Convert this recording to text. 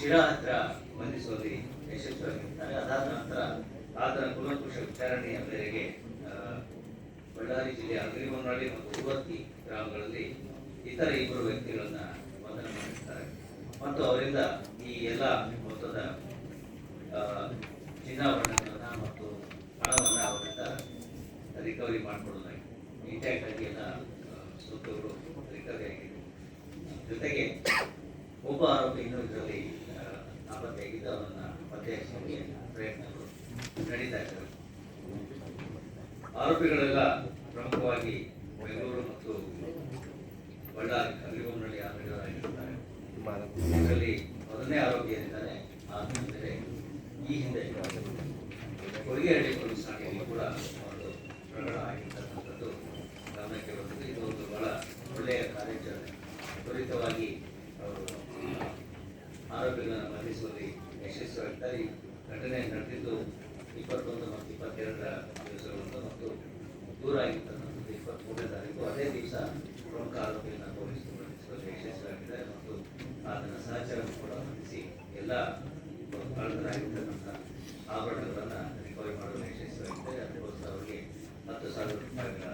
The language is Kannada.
ಶಿರಾ ಹತ್ರ ಬಂಧಿಸುವಲ್ಲಿ ಯಶಸ್ವಿಯಾಗಿರ್ತಾರೆ. ಅದಾದ ನಂತರ ಆತನ ಪುನರ್ಪುಷ ವಿಚಾರಣೆಯ ಮೇರೆಗೆ ಬಳ್ಳಾರಿ ಜಿಲ್ಲೆಯ ಅಗ್ರಿಮನಾಳಿ ಮತ್ತು ಉಡುಪಿ ಗ್ರಾಮಗಳಲ್ಲಿ ಇತರ ಇಬ್ಬರು ವ್ಯಕ್ತಿಗಳನ್ನು ಬಂಧನ ಮಾಡಿರ್ತಾರೆ. ಮತ್ತು ಅವರಿಂದ ಈ ಎಲ್ಲ ಮೊತ್ತದ ಚಿನ್ನಾಭರಣಗಳನ್ನ ಮತ್ತು ಹಣವನ್ನು ಅವರಿಂದ ರಿಕವರಿ ಮಾಡಿಕೊಳ್ಳಲಾಗಿದೆ ಇಂಟ್ಯಾಕ್ಟ್ ಆಗಿ ಎಲ್ಲ ಸೊತ್ತುಗಳು ರಿಕವರಿ ಆಗಿದೆ. ಜೊತೆಗೆ ಒಬ್ಬ ಆರೋಪಿ ಇನ್ನೂ ಇದರಲ್ಲಿ ಆ, ನಾಪತ್ತೆಯಾಗಿದ್ದು ಅವನನ್ನ ಪ್ರಯತ್ನಗಳು ನಡೀತಾ ಆರೋಪಿಗಳೆಲ್ಲ ಪ್ರಮುಖವಾಗಿ ಬೆಂಗಳೂರು ಮತ್ತು ಬಳ್ಳಾರಿ ಅಗ್ರಿಬೊಮ್ಮನಹಳ್ಳಿ ಆರೋಪಿಗಳಾಗಿರುತ್ತಾರೆ ಇದರಲ್ಲಿ ಮೊದಲನೇ ಆರೋಪಿ ಎಂದರೆ ಆದರೆ ಈ ಹಿಂದೆ ಕೊಡಿಗೆಹಳ್ಳಿ ಪೊಲೀಸ್ ಠಾಣೆಯಲ್ಲಿ ಕೂಡ ಒಂದು ಪ್ರಕರಣ ಆಗಿರ್ತಕ್ಕಂಥದ್ದು ಗಮನಕ್ಕೆ ಬಂದಿದೆ. ಇದು ಒಂದು ಬಹಳ ಒಳ್ಳೆಯ ಕಾರ್ಯಾಚರಣೆ. ತ್ವರಿತವಾಗಿ ಆರೋಪಿಗಳನ್ನು ಬಂಧಿಸುವಲ್ಲಿ ಯಶಸ್ವಿಯಾಗಿದ್ದಾರೆ ಈ ಘಟನೆ ನಡೆದಿದ್ದು, ಇಪ್ಪತ್ತೊಂದು ಮತ್ತು ಇಪ್ಪತ್ತೆರಡರ ದಿವಸಗಳಂದು ಮತ್ತು ದೂರ ಆಗಿರ್ತಕ್ಕಂಥದ್ದು ಇಪ್ಪತ್ತ್ಮೂರನೇ ತಾರೀಕು ಅದೇ ದಿವಸ ಪ್ರಮುಖ ಆರೋಪಿಯನ್ನು ಪೊಲೀಸರು ಬಂಧಿಸುವಲ್ಲಿ ಯಶಸ್ವಿಯಾಗಿದೆ ಮತ್ತು ಆತನ ಸಹಚರನ್ನು ಕೂಡ ಬಂಧಿಸಿ ಎಲ್ಲ ಕಳೆದರಾಗಿರ್ತಕ್ಕಂಥ ಆಭರಣಗಳನ್ನು ರಿಕವರಿ ಮಾಡಲು ಯಶಸ್ವಿಯಾಗಿದೆ ಅದಕ್ಕೋಸ್ಕರ ಅವರಿಗೆ ಹತ್ತು ಸಾವಿರ ರೂಪಾಯಿಗಳ